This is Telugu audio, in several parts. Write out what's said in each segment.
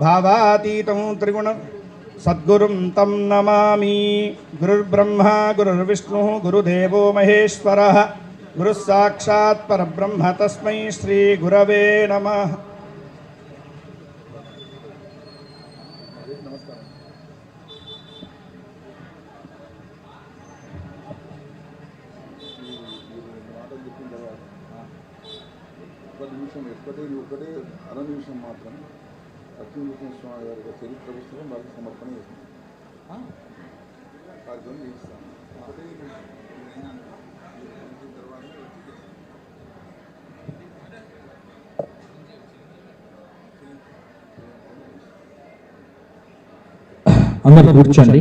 భావాతీతం త్రిగుణం సద్గురుం తం నమామి గురుర్బ్రహ్మ గురుర్విష్ణు గురుదేవో మహేశ్వర గురుసాక్షాత్ పరబ్రహ్మ తస్మై శ్రీ గురవే నమ ఒక నిమిషం ఎప్పటి ఒకటే అర నిమిషం మాత్రమే. లక్ష్మీనరసింహ స్వామి గారి యొక్క చరిత్ర పుస్తకం వారికి సమర్పణ చేసింది వచ్చి చేస్తాను. అందరు కూర్చోండి.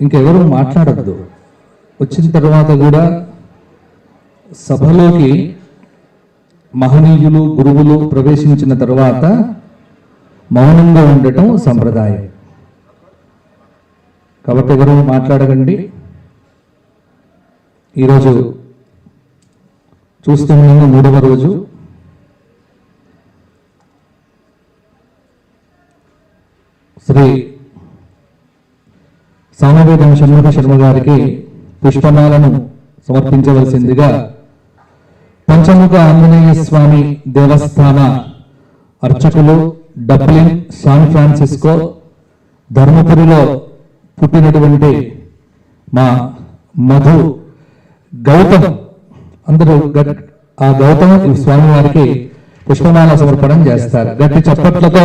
ఇంకెవరు మాట్లాడద్దు. వచ్చిన తర్వాత కూడా సభలోకి మహనీయులు గురువులు ప్రవేశించిన తర్వాత మౌనంగా ఉండటం సంప్రదాయం. కాబట్టి ఎవరు మాట్లాడకండి. ఈరోజు చూస్తున్న మూడవ రోజు. శ్రీ సామవేదం షణ్ముఖ శర్మ గారికి పుష్పమాలను సమర్పించవలసిందిగా పంచముఖ ఆంజనేయ స్వామి దేవస్థాన అర్చకులు డబ్లిన్ శాన్ ఫ్రాన్సిస్కో ధర్మపురిలో పుట్టినటువంటి మా మధు గౌతమ్. అందరూ ఆ గౌతమ్ స్వామి వారికి పుష్పమాల సమర్పణం చేస్తారు. గట్టి చప్పట్లతో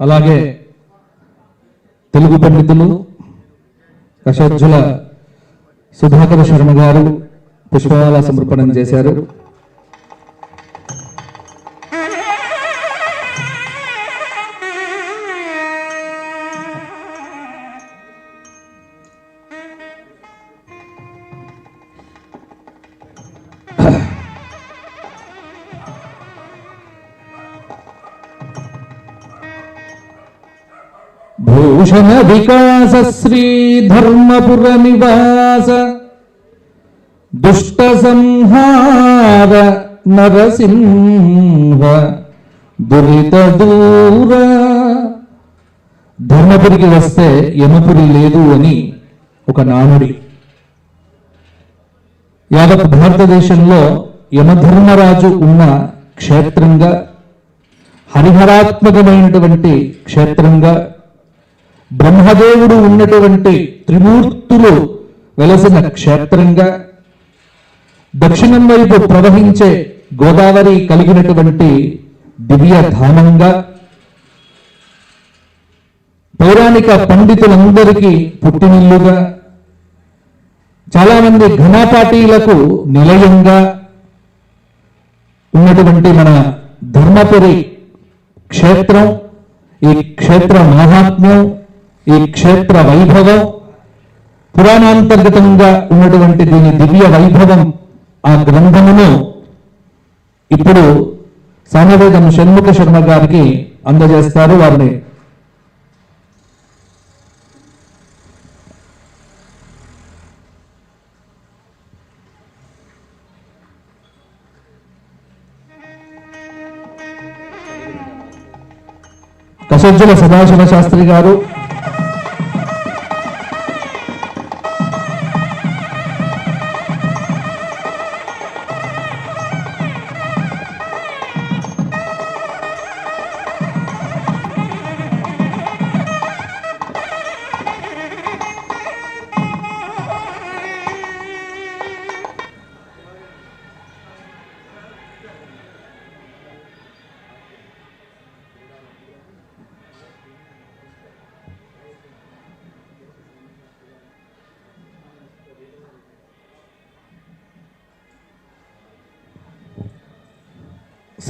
అలాగే తెలుగు పండితులు కషోజ్జుల సుధాకర శర్మ గారు పుష్పమాల సమర్పణం చేశారు. భూషణ వికాస శ్రీ ధర్మపుర నివాస దుష్ట సంహార నరసింహ దురిత దూర ధర్మపురికి వస్తే యమపురి లేదు అని ఒక నానుడి. యావత్ భారతదేశంలో యమధర్మరాజు ఉన్న క్షేత్రంగా హరిహరాత్మకమైనటువంటి క్షేత్రంగా బ్రహ్మదేవుడు ఉన్నటువంటి త్రిమూర్తులు వెలసిన క్షేత్రంగా దక్షిణం వైపు ప్రవహించే గోదావరి కలిగినటువంటి దివ్య ధామంగా పౌరాణిక పండితులందరికీ పుట్టినిల్లుగా చాలామంది ఘనపాటీలకు నిలయంగా ఉన్నటువంటి మన ధర్మపురి క్షేత్రం ఈ క్షేత్ర మహాత్మ్యం ఈ క్షేత్ర వైభవం పురాణాంతర్గతంగా ఉన్నటువంటి దీని దివ్య వైభవం ఆ గ్రంథమును ఇప్పుడు సామవేదం షణ్ముఖ శర్మ గారికి అందజేస్తారు వారిని. కసజ్జుల సదాశివ శాస్త్రి గారు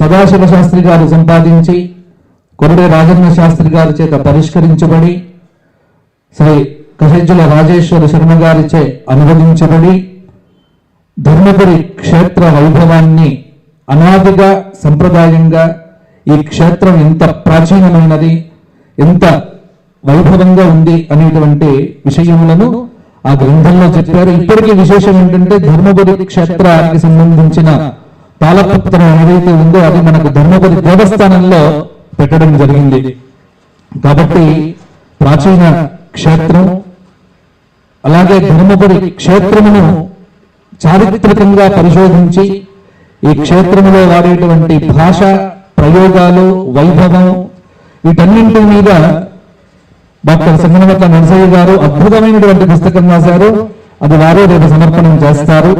సదాశివ శాస్త్రి గారు సంపాదించి కొరడే రాజన్న శాస్త్రి గారి చేత పరిష్కరించబడి శ్రీ కహెజ్జుల రాజేశ్వర శర్మ గారిచే అనువదించబడి ధర్మపురి క్షేత్ర వైభవాన్ని అనాదిగా సంప్రదాయంగా ఈ క్షేత్రం ఎంత ప్రాచీనమైనది ఎంత వైభవంగా ఉంది అనేటువంటి విషయములను ఆ గ్రంథంలో చెప్పారు. ఇప్పటికీ విశేషం ఏంటంటే ధర్మపురి క్షేత్రానికి సంబంధించిన తాళపత్రం ఏదైతే ఉందో అది మనకు ధర్మపురి దేవస్థానంలో పెట్టడం జరిగింది. కాబట్టి ప్రాచీన క్షేత్రం అలాగే ధర్మపురి క్షేత్రమును చారిత్రకంగా పరిశోధించి ఈ క్షేత్రములో వాడేటువంటి భాష ప్రయోగాలు వైభవం వీటన్నింటి మీద డాక్టర్ సంగనమట్ల నరసయ్య గారు అద్భుతమైనటువంటి పుస్తకం రాశారు. అది వారే రేపు సమర్పణం చేస్తారు.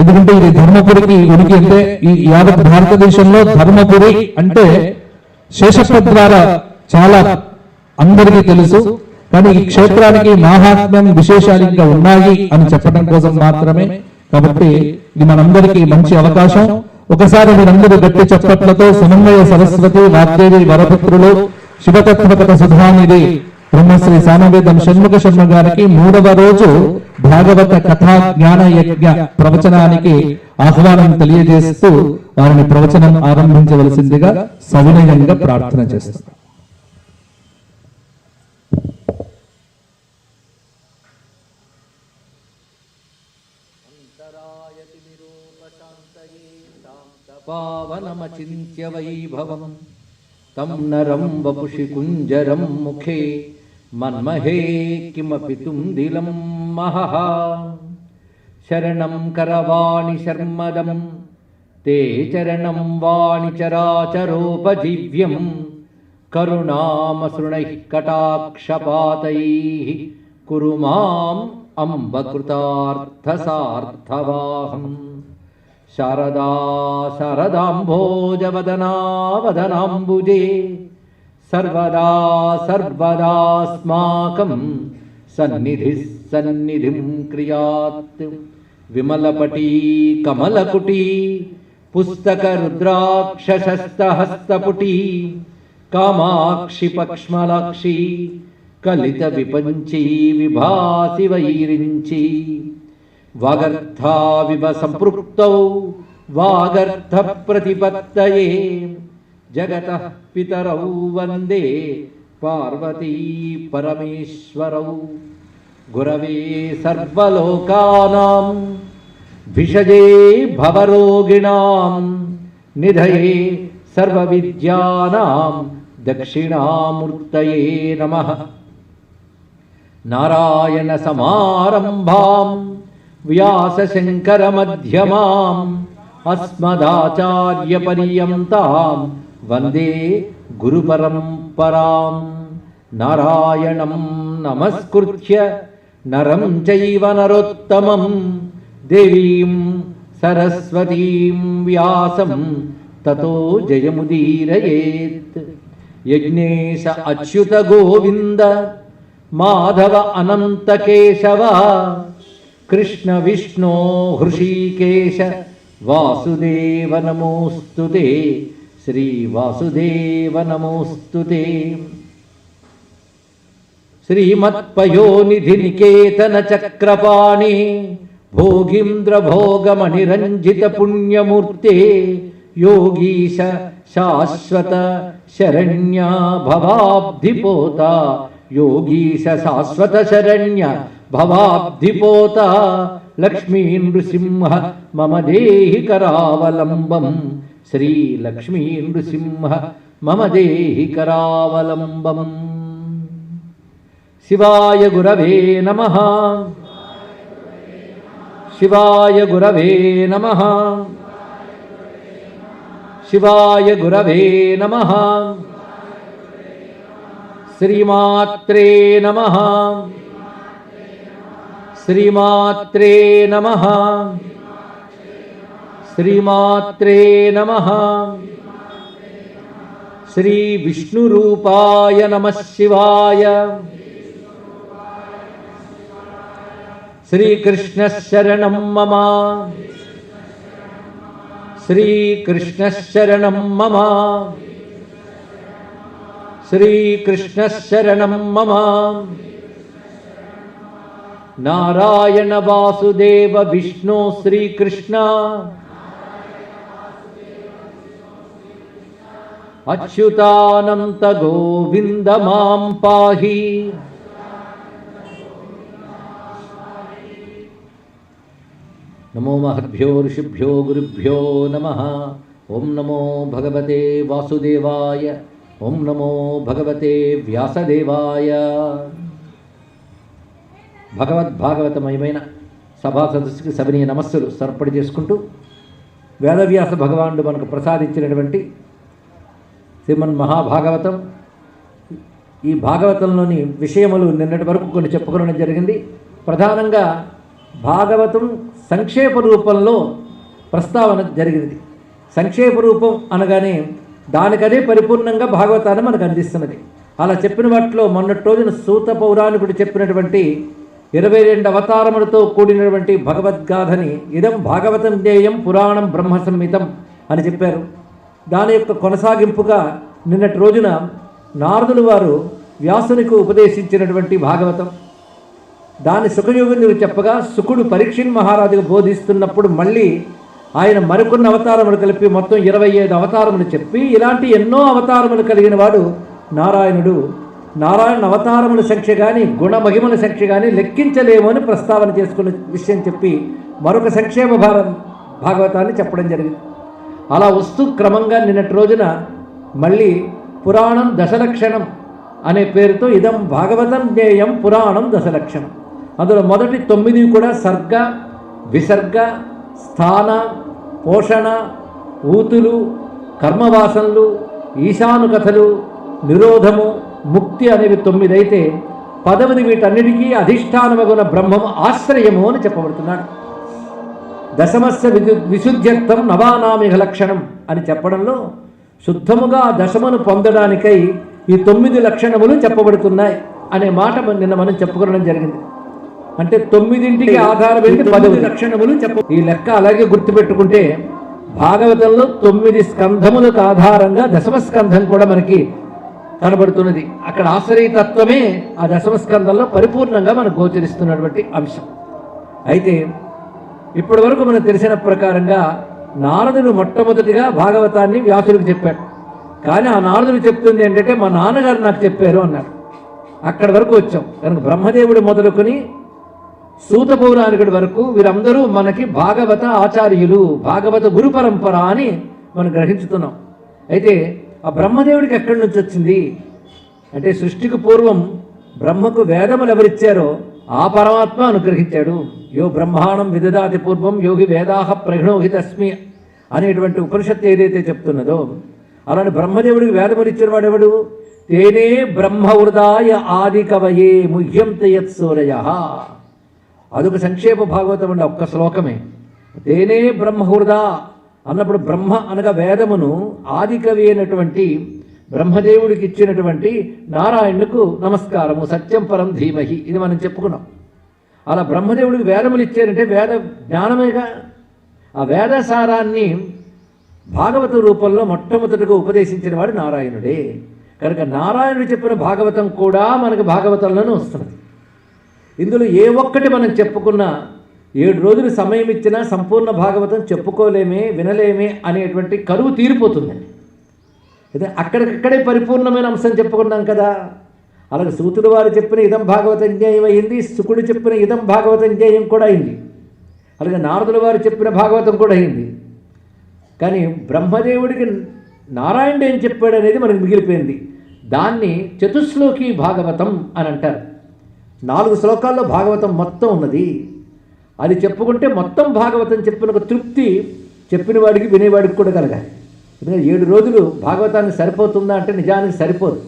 ఎందుకంటే ఇది ధర్మపురికి ఉనికి అంటే ఈ యావత్ భారతదేశంలో ధర్మపురి అంటే శేషప్ప ద్వారా చాలా అందరికీ తెలుసు. కానీ ఈ క్షేత్రానికి మాహాత్మ్యం విశేషాలు ఇంకా ఉన్నాయి అని చెప్పడం కోసం మాత్రమే. కాబట్టి ఇది మనందరికీ మంచి అవకాశం. ఒకసారి మీరందరూ గట్టి చప్పట్లతో సమన్వయ సరస్వతి వాగ్దేవి వరపుత్రులు శివతత్వకత సుధానిధి బ్రహ్మశ్రీ సామవేదం షణ్ముఖ శర్మ గారికి మూడవ రోజు భాగవత కథా జ్ఞాన యజ్ఞ ప్రవచనానికి ఆహ్వానం తెలియజేస్తూ వారిని ప్రవచనం ఆరంభించవలసిందిగా సవినయంగా ప్రార్థన చేస్తారు పావనమచింత్య వైభవం. तं नरं वपुषि कुञ्जरं मुखे। मन्महे किमपि तुन्दिलं महः। शरणं करवाणि शर्मदं। ते चरणं वाणि चराचरोपजीव्यं। करुणामसृणैः कटाक्षपातैः कुरु माम् अम्बकृतार्थसार्थवाहम् శారదా శారదాంభోజవదనావదనాంబుజే సర్వదా సర్వదాస్మాకం సన్నిధి సన్నిధిం క్రియాత్ విమలపటీ కమలకుటీ పుస్తకరుద్రాక్షసస్తహస్తపుటీ కామాక్షి పక్ష్మలాక్షి కలిత విపంచీ విభాసి వైరించీ వాగర్థావివ సంపృక్తౌ వాగర్థ ప్రతిపత్తయే జగత పితరౌ వందే పార్వతీ పరమేశ్వరౌ గురవే సర్వలోకానాం భిషజే భవరోగిణాం నిధయే సర్వవిద్యానాం దక్షిణామూర్తయే నమ నారాయణ సమారంభాం व्यासशङ्करमध्यमाम् अस्मदाचार्यपर्यन्ताम् वन्दे गुरुपरम्पराम् नारायणं नमस्कृत्य नरं चैव नरोत्तमं देवीं सरस्वतीं व्यासं ततो जयमुदीरयेत् यज्ञेश अच्युत गोविन्द माधव अनन्तकेशव कृष्ण विष्णो हृषीकेश वासुदेव नमोऽस्तु ते श्रीवासुदेव नमोऽस्तु ते श्रीमत्पयोनिधिनिकेतनचक्रपाणि भोगीन्द्रभोगमणिरञ्जितपुण्यमूर्ते योगीश शाश्वत शरण्या भवाब्धिपोता योगीश शाश्वत భవాబ్ధిపోత లక్ష్మీ నృసింహ మమ దేహి కరావలంబం శ్రీ లక్ష్మీ నృసింహ మమ దేహి కరావలంబం శివాయ గురవే నమ శివాయ గురవే నమ శివాయ గురవే నమ శ్రీమాత్రే నమ श्रीमात्रे नमः। श्रीमात्रे नमः। श्रीविष्णुरूपाय नमः शिवाय। श्रीकृष्णशरणं मम। श्रीकृष्णशरणं मम। श्रीकृष्णशरणं मम। నారాయణ వాసుదేవ విష్ణు శ్రీకృష్ణ. అచ్యుతానంత గోవింద మాం పాహి. నమో మహద్భ్యో ఋషిభ్యో గురుభ్యో నమ. ఓం నమో భగవతే వాసుదేవాయ. ఓం నమో భగవతే వ్యాసదేవాయ. భగవద్భాగవతమయమైన సభా సదస్సుకి సవినీయ నమస్సులు సర్పడి చేసుకుంటూ వేదవ్యాస భగవానుడు మనకు ప్రసాదించినటువంటి శ్రీమన్ మహాభాగవతం. ఈ భాగవతంలోని విషయములు నిన్నటి వరకు కొన్ని చెప్పుకోవడం జరిగింది. ప్రధానంగా భాగవతం సంక్షేప రూపంలో ప్రస్తావన జరిగింది. సంక్షేప రూపం అనగానే దానికదే పరిపూర్ణంగా భాగవతాన్ని మనకు అందిస్తున్నది. అలా చెప్పిన వాటిలో మొన్నటి రోజున సూత పౌరాణికుడు చెప్పినటువంటి ఇరవై రెండు అవతారములతో కూడినటువంటి భగవద్గాథని ఇదం భాగవతం జ్ఞేయం పురాణం బ్రహ్మ సంహితం అని చెప్పారు. దాని యొక్క కొనసాగింపుగా నిన్నటి రోజున నారదులు వారు వ్యాసునికి ఉపదేశించినటువంటి భాగవతం. దాని సుఖయోగుని చెప్పగా సుఖుడు పరీక్షిణ్ మహారాజుకు బోధిస్తున్నప్పుడు మళ్ళీ ఆయన మరికొన్ని అవతారములు కలిపి మొత్తం ఇరవై ఐదు అవతారములు చెప్పి ఇలాంటి ఎన్నో అవతారములు కలిగిన వాడు నారాయణుడు. నారాయణ అవతారముల సంఖ్య కానీ గుణమహిమల సంఖ్య కానీ లెక్కించలేము అని ప్రస్తావన చేసుకున్న విషయం చెప్పి మరొక సంక్షేమ భార భాగవతాన్ని చెప్పడం జరిగింది. అలా వస్తూ క్రమంగా నిన్నటి రోజున మళ్ళీ పురాణం దశలక్షణం అనే పేరుతో ఇదం భాగవతం జ్ఞేయం పురాణం దశలక్షణం. అందులో మొదటి తొమ్మిది కూడా సర్గ విసర్గ స్థాన పోషణ ఊతులు కర్మవాసనలు ఈశాను కథలు నిరోధము ముక్తి అనేవి తొమ్మిది అయితే పదవది వీటన్నిటికీ అధిష్టానమగున బ్రహ్మము ఆశ్రయము అని చెప్పబడుతున్నాడు. దశమస్య విదు విశుద్ధ్యర్థం నవానామిహ లక్షణం అని చెప్పడంలో శుద్ధముగా దశమును పొందడానికై ఈ తొమ్మిది లక్షణములు చెప్పబడుతున్నాయి అనే మాట నిన్న మనం చెప్పుకోవడం జరిగింది. అంటే తొమ్మిదింటికి ఆధారపడి పదవి లక్షణములు చెప్ప ఈ లెక్క అలాగే గుర్తుపెట్టుకుంటే భాగవతంలో తొమ్మిది స్కంధములకు ఆధారంగా దశమ స్కంధం కూడా మనకి కనబడుతున్నది. అక్కడ ఆశ్రయతత్వమే ఆ దశమస్కంధంలో పరిపూర్ణంగా మనకు గోచరిస్తున్నటువంటి అంశం. అయితే ఇప్పటి వరకు మనకు తెలిసిన ప్రకారంగా నారదుడు మొట్టమొదటిగా భాగవతాన్ని వ్యాసుడికి చెప్పాడు. కానీ ఆ నారదుడు చెప్తుంది ఏంటంటే మా నాన్నగారు నాకు చెప్పారు అన్నాడు. అక్కడి వరకు వచ్చాం. కనుక బ్రహ్మదేవుడు మొదలుకొని సూత పౌరాణికుడి వరకు వీరందరూ మనకి భాగవత ఆచార్యులు భాగవత గురు పరంపర అని మనం గ్రహించుతున్నాం. అయితే ఆ బ్రహ్మదేవుడికి ఎక్కడి నుంచి వచ్చింది? అంటే సృష్టికి పూర్వం బ్రహ్మకు వేదములు ఎవరిచ్చారో ఆ పరమాత్మ అనుగ్రహించాడు. యో బ్రహ్మాండం విదదాతి పూర్వం యోగి వేదాహ ప్రఘ్నోహితస్మి అనేటువంటి ఉపనిషత్తు ఏదైతే చెప్తున్నదో అలాంటి బ్రహ్మదేవుడికి వేదములు ఇచ్చిన వాడెవడు? తేనే బ్రహ్మవృదాయ ఆది కవయే ముహ్యం తయత్సూరయ అదొక సంక్షేప భాగవతం అండి ఒక్క శ్లోకమే. తేనే బ్రహ్మహృదా అన్నప్పుడు బ్రహ్మ అనగా వేదమును ఆది కవి అయినటువంటి బ్రహ్మదేవుడికి ఇచ్చినటువంటి నారాయణుకు నమస్కారము సత్యం పరం ధీమహి. ఇది మనం చెప్పుకున్నాం. అలా బ్రహ్మదేవుడికి వేదములు ఇచ్చారంటే వేద జ్ఞానమేగా? ఆ వేదసారాన్ని భాగవత రూపంలో మొట్టమొదటిగా ఉపదేశించిన వాడు నారాయణుడే. కనుక నారాయణుడు చెప్పిన భాగవతం కూడా మనకు భాగవతంలోనే వస్తున్నది. ఇందులో ఏ ఒక్కటి మనం చెప్పుకున్నా ఏడు రోజులు సమయం ఇచ్చినా సంపూర్ణ భాగవతం చెప్పుకోలేమే వినలేమే అనేటువంటి కరువు తీరిపోతుందండి అయితే అక్కడికక్కడే పరిపూర్ణమైన అంశం చెప్పుకున్నాం కదా. అలాగే సూతుడు వారు చెప్పిన ఇదం భాగవతం జ్ఞేయం అయింది శుకుడు చెప్పిన ఇదం భాగవతం జ్ఞేయం కూడా అయింది. అలాగే నారదుల వారు చెప్పిన భాగవతం కూడా అయింది. కానీ బ్రహ్మదేవుడికి నారాయణుడు ఏం చెప్పాడు అనేది మనకు మిగిలిపోయింది. దాన్ని చతుశ్లోకి భాగవతం అని అంటారు. నాలుగు శ్లోకాల్లో భాగవతం మొత్తం ఉన్నది. అది చెప్పుకుంటే మొత్తం భాగవతం చెప్పిన ఒక తృప్తి చెప్పిన వాడికి వినేవాడికి కూడా కలగాలి. ఎందుకంటే ఏడు రోజులు భాగవతాన్ని సరిపోతుందా అంటే నిజానికి సరిపోదు.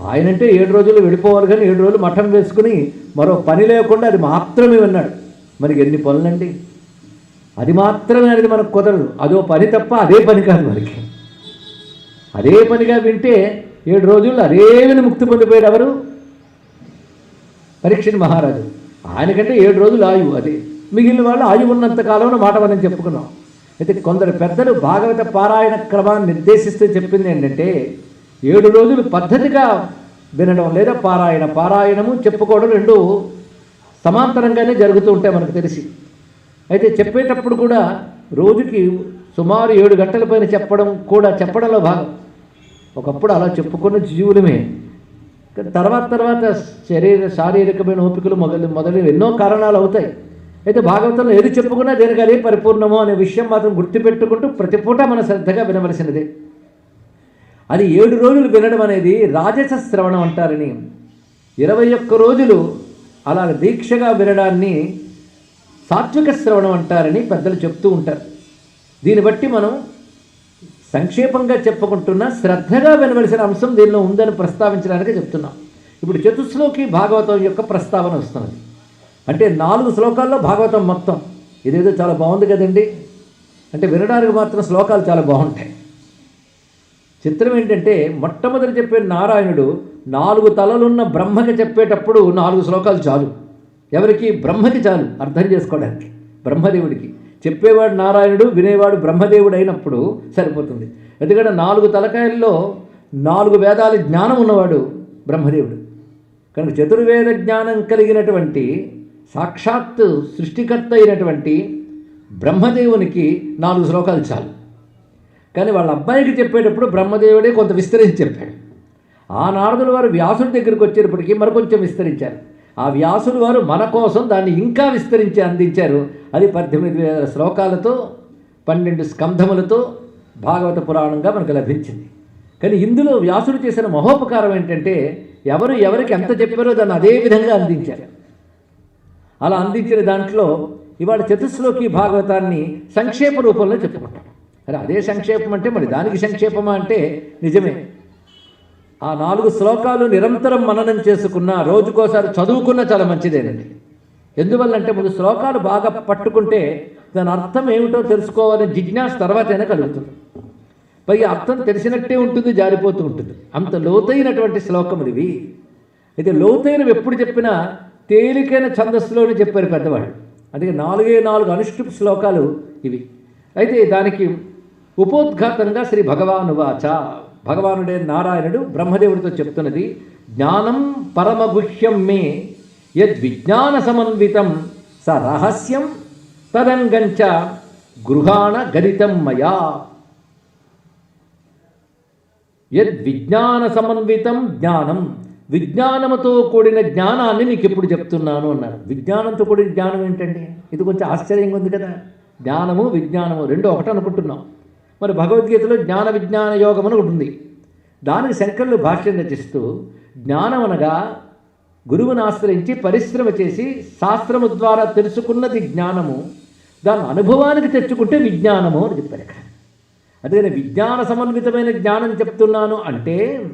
ఆయనంటే ఏడు రోజులు వెళ్ళిపోవాలి కానీ ఏడు రోజులు మఠం వేసుకుని మరో పని లేకుండా అది మాత్రమే విన్నాడు. మనకి ఎన్ని పనులండి? అది మాత్రమే అనేది మనకు కుదరదు. అదో పని తప్ప అదే పని కాదు మనకి అదే పనిగా వింటే ఏడు రోజుల్లో అదే విని ముక్తి పొందిపోయారు ఎవరు? పరీక్షణ్ మహారాజు. ఆయనకంటే ఏడు రోజులు ఆయువు అది. మిగిలిన వాళ్ళు ఆయువు ఉన్నంత కాలంలో మాట మనం చెప్పుకున్నాం. అయితే కొందరు పెద్దలు భాగవత పారాయణ క్రమాన్ని నిర్దేశిస్తూ చెప్పింది ఏంటంటే ఏడు రోజులు పద్ధతిగా వినడం లేదా పారాయణ పారాయణము చెప్పుకోవడం రెండు సమాంతరంగానే జరుగుతూ ఉంటాయి మనకు తెలిసి. అయితే చెప్పేటప్పుడు కూడా రోజుకి సుమారు ఏడు గంటల పైన చెప్పడం కూడా చెప్పడంలో భాగం. ఒకప్పుడు అలా చెప్పుకున్న జీవులమే. తర్వాత తర్వాత శరీర శారీరకమైన ఓపికలు మొదలు మొదలు ఎన్నో కారణాలు అవుతాయి. అయితే భాగవతంలో ఏది చెప్పుకున్నా దేనికి అదే పరిపూర్ణము అనే విషయం మాత్రం గుర్తుపెట్టుకుంటూ ప్రతి పూట మన శ్రద్ధగా వినవలసినదే. అది ఏడు రోజులు వినడం అనేది రాజస శ్రవణం అంటారని ఇరవై ఒక్క రోజులు అలా దీక్షగా వినడాన్ని సాత్విక శ్రవణం అంటారని పెద్దలు చెప్తూ ఉంటారు. దీన్ని బట్టి మనం సంక్షేపంగా చెప్పుకుంటున్న శ్రద్ధగా వినవలసిన అంశం దీనిలో ఉందని ప్రస్తావించడానికి చెప్తున్నాం. ఇప్పుడు చతుశ్లోకి భాగవతం యొక్క ప్రస్తావన వస్తున్నది. అంటే నాలుగు శ్లోకాల్లో భాగవతం మొత్తం. ఇదేదో చాలా బాగుంది కదండి. అంటే వినడానికి మాత్రం శ్లోకాలు చాలా బాగుంటాయి. చిత్రం ఏంటంటే మొట్టమొదటి చెప్పే నారాయణుడు నాలుగు తలలున్న బ్రహ్మకి చెప్పేటప్పుడు నాలుగు శ్లోకాలు చాలు. ఎవరికి? బ్రహ్మకి చాలు. అర్థం చేసుకోవడానికి. బ్రహ్మదేవుడికి. చెప్పేవాడు నారాయణుడు వినేవాడు బ్రహ్మదేవుడు అయినప్పుడు సరిపోతుంది. ఎందుకంటే నాలుగు తలకాయల్లో నాలుగు వేదాల జ్ఞానం ఉన్నవాడు బ్రహ్మదేవుడు. కనుక చతుర్వేద జ్ఞానం కలిగినటువంటి సాక్షాత్ సృష్టికర్త అయినటువంటి బ్రహ్మదేవునికి నాలుగు శ్లోకాలు చాలు. కానీ వాళ్ళ అబ్బాయికి చెప్పేటప్పుడు బ్రహ్మదేవుడే కొంత విస్తరించి చెప్పాడు. ఆ నారదుల వారు వ్యాసుడి దగ్గరికి వచ్చేటప్పటికి మరికొంచెం విస్తరించారు. ఆ వ్యాసుడు వారు మన కోసం దాన్ని ఇంకా విస్తరించి అందించారు. అది పద్దెనిమిది వేల శ్లోకాలతో పన్నెండు స్కంధములతో భాగవత పురాణంగా మనకు లభించింది. కానీ ఇందులో వ్యాసుడు చేసిన మహోపకారం ఏంటంటే ఎవరు ఎవరికి ఎంత చెప్పారో దాన్ని అదే విధంగా అందించారు. అలా అందించిన దాంట్లో ఇవాళ చతుశ్లోకి భాగవతాన్ని సంక్షేప రూపంలో చెప్పుకుంటాం. అదే సంక్షేపం అంటే మరి దానికి సంక్షేపమా అంటే నిజమే. ఆ నాలుగు శ్లోకాలు నిరంతరం మననం చేసుకున్న రోజుకోసారి చదువుకున్న చాలా మంచిదేనండి. ఎందువల్లంటే ముందు శ్లోకాలు బాగా పట్టుకుంటే దాని అర్థం ఏమిటో తెలుసుకోవాలని జిజ్ఞాస తర్వాతైనా కలుగుతుంది. పైగా అర్థం తెలిసినట్టే ఉంటుంది జారిపోతూ ఉంటుంది. అంత లోతైనటువంటి శ్లోకములు ఇవి అయితే లోతైనవి ఎప్పుడు చెప్పినా తేలికైన ఛందస్సులోనే చెప్పారు పెద్దవాళ్ళు. అందుకే నాలుగే నాలుగు అనుష్ఠుప్ శ్లోకాలు ఇవి. అయితే దానికి ఉపోద్ఘాతంగా శ్రీ భగవానువాచ భగవానుడే నారాయణుడు బ్రహ్మదేవుడితో చెప్తున్నది జ్ఞానం పరమగుహ్యం మే యద్విజ్ఞాన సమన్వితం స రహస్యం తదంగంచ గృహాణ గరితం మయా. యద్విజ్ఞాన సమన్వితం జ్ఞానం విజ్ఞానముతో కూడిన జ్ఞానాన్ని నీకు ఎప్పుడు చెప్తున్నాను అన్నారు. విజ్ఞానంతో కూడిన జ్ఞానం ఏంటండి? ఇది కొంచెం ఆశ్చర్యంగా ఉంది కదా. జ్ఞానము విజ్ఞానము రెండు ఒకటి అనుకుంటున్నాం. మరి భగవద్గీతలో జ్ఞాన విజ్ఞాన యోగం అని ఒకటి ఉంది. దానికి శంకరులు భాష్యం రచిస్తూ జ్ఞానం అనగా గురువుని ఆశ్రయించి పరిశ్రమ చేసి శాస్త్రము ద్వారా తెలుసుకున్నది జ్ఞానము దాని అనుభవానికి తెచ్చుకుంటే విజ్ఞానము అని చెప్పారు ఇక్కడ. అందుకని విజ్ఞాన సమన్వితమైన జ్ఞానం చెప్తున్నాను అంటే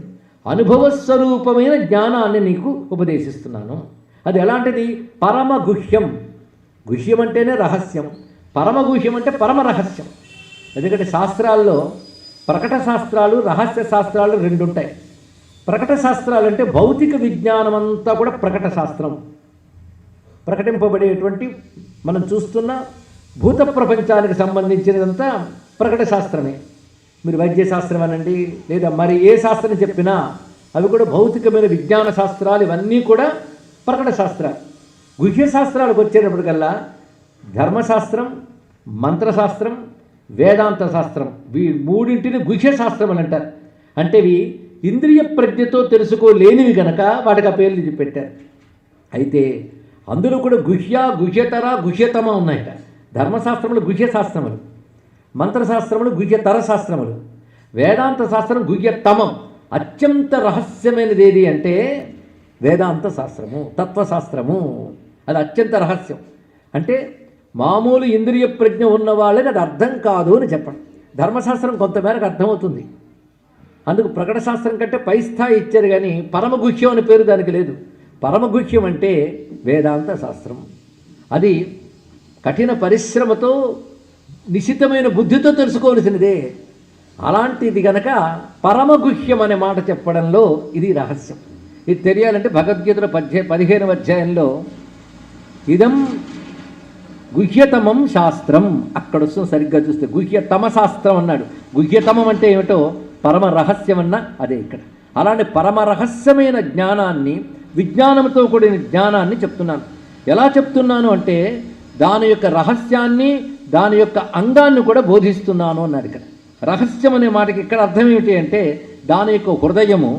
అనుభవ స్వరూపమైన జ్ఞానాన్ని నీకు ఉపదేశిస్తున్నాను. అది ఎలాంటిది? పరమ గుహ్యం. గుహ్యం అంటేనే రహస్యం. పరమ గుహ్యం అంటే పరమ రహస్యం. ఎందుకంటే శాస్త్రాల్లో ప్రకట శాస్త్రాలు రహస్య శాస్త్రాలు రెండు ఉంటాయి ప్రకట శాస్త్రాలు అంటే భౌతిక విజ్ఞానం అంతా కూడా ప్రకట శాస్త్రం ప్రకటింపబడేటువంటి మనం చూస్తున్న భూత ప్రపంచానికి సంబంధించినదంతా ప్రకట శాస్త్రమే మీరు వైద్య శాస్త్రం అనండి లేదా మరి ఏ శాస్త్రం చెప్పినా అవి కూడా భౌతికమైన విజ్ఞాన శాస్త్రాలు ఇవన్నీ కూడా ప్రకట శాస్త్రాలు గుహ్య శాస్త్రాలకు వచ్చేటప్పటికల్లా ధర్మశాస్త్రం మంత్రశాస్త్రం వేదాంత శాస్త్రం వీ మూడింటిని గుహ్య శాస్త్రం అని అంటారు. అంటే ఇవి ఇంద్రియ ప్రజ్ఞతో తెలుసుకోలేనివి గనక వాటికి ఆ పేర్లు ఇది పెట్టారు. అయితే అందులో కూడా గుహ్య గుహ్యతర గుహ్యతమ ఉన్నాయట. ధర్మశాస్త్రములు గుహ్య శాస్త్రములు మంత్రశాస్త్రములు గుహ్యతర శాస్త్రములు వేదాంత శాస్త్రం గుహ్యతమం. అత్యంత రహస్యమైనది ఏది అంటే వేదాంత శాస్త్రము తత్వశాస్త్రము. అది అత్యంత రహస్యం. అంటే మామూలు ఇంద్రియ ప్రజ్ఞ ఉన్న వాళ్ళకి అది అర్థం కాదు అని చెప్పండి. ధర్మశాస్త్రం కొంతమేరకు అర్థమవుతుంది. అందుకు ప్రకట శాస్త్రం కంటే పై స్థాయి ఇచ్చారు కానీ పరమగుహ్యం అనే పేరు దానికి లేదు. పరమగుహ్యం అంటే వేదాంత శాస్త్రం. అది కఠిన పరిశ్రమతో నిశితమైన బుద్ధితో తెలుసుకోవలసినదే. అలాంటిది గనక పరమగుహ్యం అనే మాట చెప్పడంలో ఇది రహస్యం. ఇది తెలియాలంటే భగవద్గీతలో పద్య పదిహేనవ అధ్యాయంలో ఇదం గుహ్యతమం శాస్త్రం. అక్కడ వస్తుంది సరిగ్గా చూస్తే గుహ్యతమ శాస్త్రం అన్నాడు. గుహ్యతమం అంటే ఏమిటో పరమ రహస్యమన్న అదే ఇక్కడ. అలాంటి పరమ రహస్యమైన జ్ఞానాన్ని విజ్ఞానంతో కూడిన జ్ఞానాన్ని చెప్తున్నాను. ఎలా చెప్తున్నాను అంటే దాని యొక్క రహస్యాన్ని దాని యొక్క అంగాన్ని కూడా బోధిస్తున్నాను అన్నారు ఇక్కడ. రహస్యం అనే మాటకి ఇక్కడ అర్థం ఏమిటి అంటే దాని యొక్క హృదయము